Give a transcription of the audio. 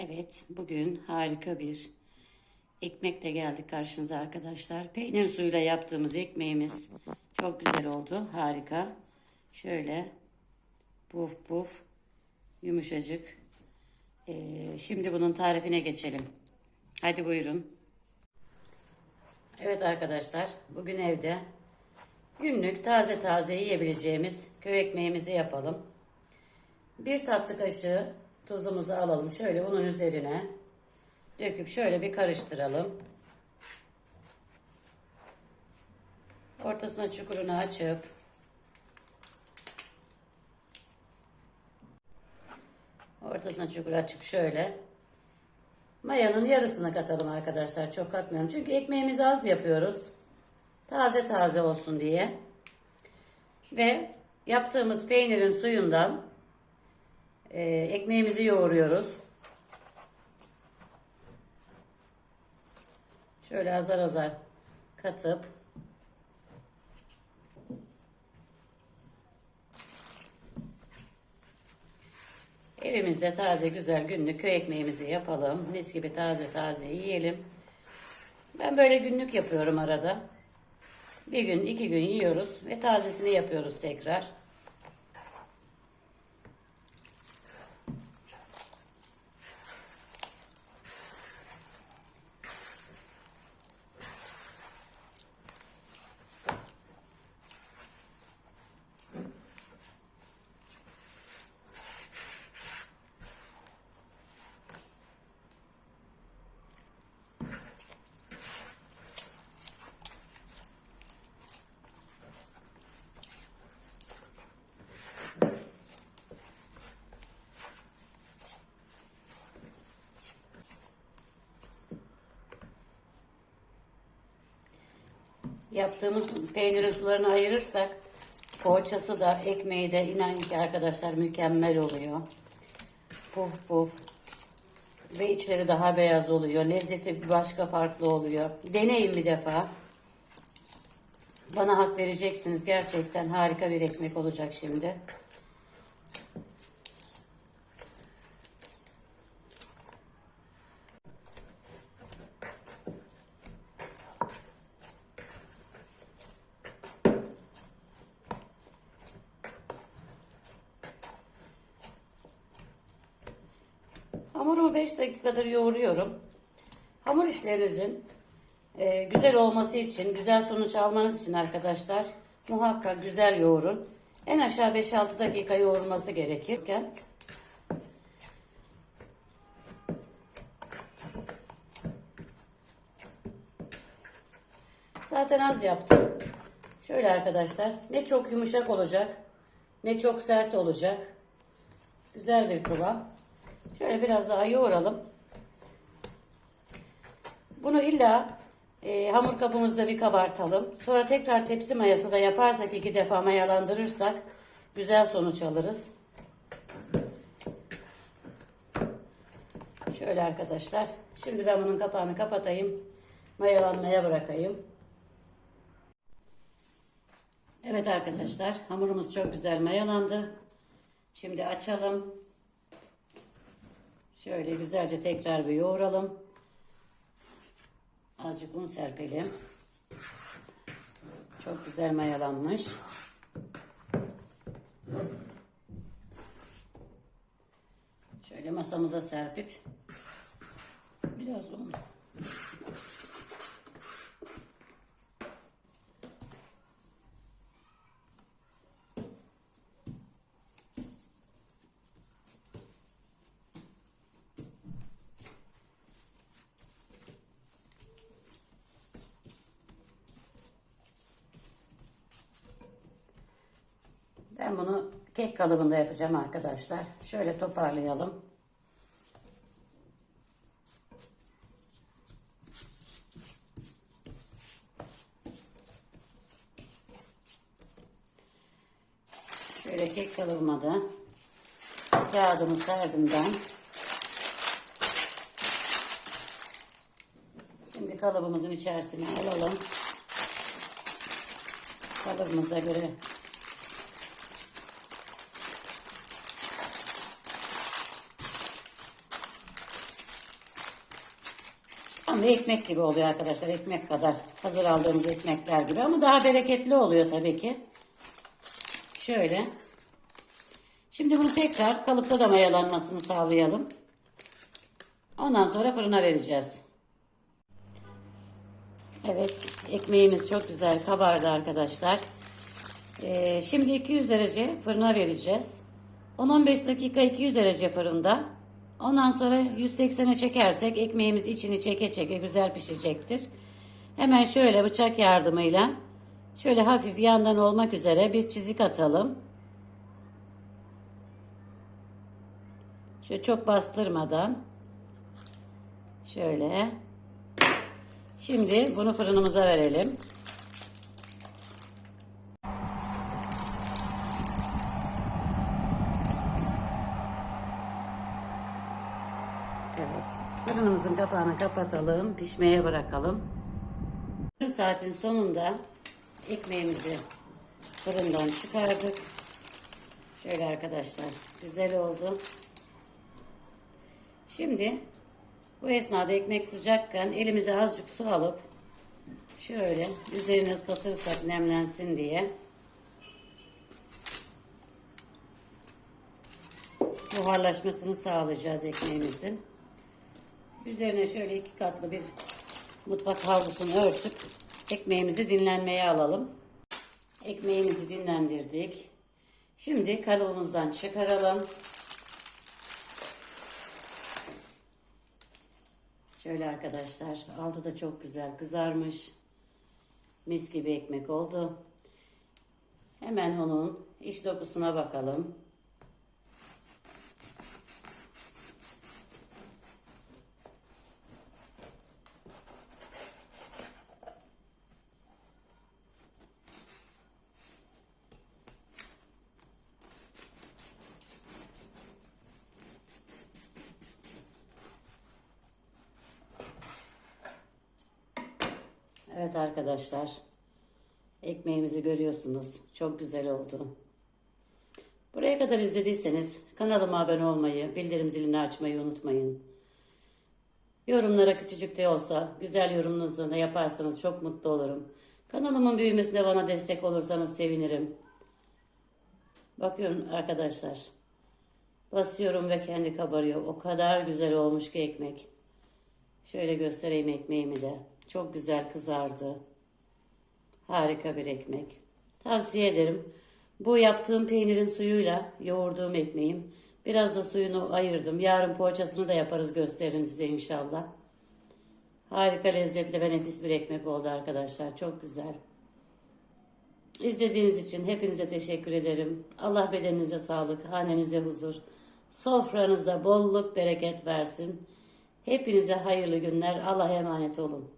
Evet, bugün harika bir ekmekle geldik karşınıza arkadaşlar. Peynir suyuyla yaptığımız ekmeğimiz çok güzel oldu. Harika. Şöyle puf puf yumuşacık. Ee, şimdi bunun tarifine geçelim. Hadi buyurun. Evet arkadaşlar, bugün evde günlük taze taze yiyebileceğimiz köy ekmeğimizi yapalım. Bir tatlı kaşığı tuzumuzu alalım. Şöyle unun üzerine döküp şöyle bir karıştıralım. Ortasına çukurunu açıp ortasına çukur açıp şöyle mayanın yarısını katalım arkadaşlar. Çok katmayalım. Çünkü ekmeğimizi az yapıyoruz. Taze taze olsun diye. Ve yaptığımız peynirin suyundan e, ekmeğimizi yoğuruyoruz. Şöyle azar azar katıp evimizde taze güzel günlük köy ekmeğimizi yapalım. Mis gibi taze taze yiyelim. Ben böyle günlük yapıyorum arada. Bir gün iki gün yiyoruz ve tazesini yapıyoruz tekrar. Yaptığımız peynirin sularını ayırırsak poğaçası da ekmeği de inan ki arkadaşlar mükemmel oluyor. Puf puf. Ve içleri daha beyaz oluyor. Lezzeti bir başka farklı oluyor. Deneyin bir defa. Bana hak vereceksiniz. Gerçekten harika bir ekmek olacak şimdi. Hamurumu 5 dakikadır yoğuruyorum. Hamur işlerinizin e, güzel olması için, güzel sonuç almanız için arkadaşlar muhakkak güzel yoğurun. En aşağı 5-6 dakika yoğurulması gerekirken Zaten az yaptım. Şöyle arkadaşlar ne çok yumuşak olacak ne çok sert olacak. Güzel bir kıvam. Şöyle biraz daha yoğuralım. Bunu illa e, hamur kabımızda bir kabartalım. Sonra tekrar tepsi mayası da yaparsak iki defa mayalandırırsak güzel sonuç alırız. Şöyle arkadaşlar. Şimdi ben bunun kapağını kapatayım. Mayalanmaya bırakayım. Evet arkadaşlar hamurumuz çok güzel mayalandı. Şimdi açalım. Şöyle güzelce tekrar bir yoğuralım. Azıcık un serpelim. Çok güzel mayalanmış. Şöyle masamıza serpip biraz un. Ben bunu kek kalıbında yapacağım arkadaşlar. Şöyle toparlayalım. Şöyle kek kalıbıma da kağıdımı serdim ben. Şimdi kalıbımızın içerisine alalım. Kalıbımıza göre Tam da ekmek gibi oluyor arkadaşlar. Ekmek kadar hazır aldığımız ekmekler gibi ama daha bereketli oluyor tabii ki. Şöyle. Şimdi bunu tekrar kalıpta da mayalanmasını sağlayalım. Ondan sonra fırına vereceğiz. Evet, ekmeğimiz çok güzel kabardı arkadaşlar. Ee, şimdi 200 derece fırına vereceğiz. 10-15 dakika 200 derece fırında. Ondan sonra 180'e çekersek ekmeğimiz içini çeke çeke güzel pişecektir. Hemen şöyle bıçak yardımıyla şöyle hafif yandan olmak üzere bir çizik atalım. Şöyle çok bastırmadan. Şöyle. Şimdi bunu fırınımıza verelim. Evet. Fırınımızın kapağını kapatalım. Pişmeye bırakalım. Yarım saatin sonunda ekmeğimizi fırından çıkardık. Şöyle arkadaşlar. Güzel oldu. Şimdi bu esnada ekmek sıcakken elimize azıcık su alıp şöyle üzerini ıslatırsak nemlensin diye buharlaşmasını sağlayacağız ekmeğimizin. Üzerine şöyle iki katlı bir mutfak havlusunu örtüp ekmeğimizi dinlenmeye alalım. Ekmeğimizi dinlendirdik. Şimdi kalıbımızdan çıkaralım. Şöyle arkadaşlar altı da çok güzel kızarmış. Mis gibi ekmek oldu. Hemen onun iç dokusuna bakalım. Evet arkadaşlar. Ekmeğimizi görüyorsunuz. Çok güzel oldu. Buraya kadar izlediyseniz kanalıma abone olmayı, bildirim zilini açmayı unutmayın. Yorumlara küçücük de olsa güzel yorumunuzu da yaparsanız çok mutlu olurum. Kanalımın büyümesine bana destek olursanız sevinirim. Bakıyorum arkadaşlar. Basıyorum ve kendi kabarıyor. O kadar güzel olmuş ki ekmek. Şöyle göstereyim ekmeğimi de. Çok güzel kızardı. Harika bir ekmek. Tavsiye ederim. Bu yaptığım peynirin suyuyla yoğurduğum ekmeğim. Biraz da suyunu ayırdım. Yarın poğaçasını da yaparız gösteririm size inşallah. Harika lezzetli ve nefis bir ekmek oldu arkadaşlar. Çok güzel. İzlediğiniz için hepinize teşekkür ederim. Allah bedeninize sağlık, hanenize huzur, sofranıza bolluk, bereket versin. Hepinize hayırlı günler. Allah'a emanet olun.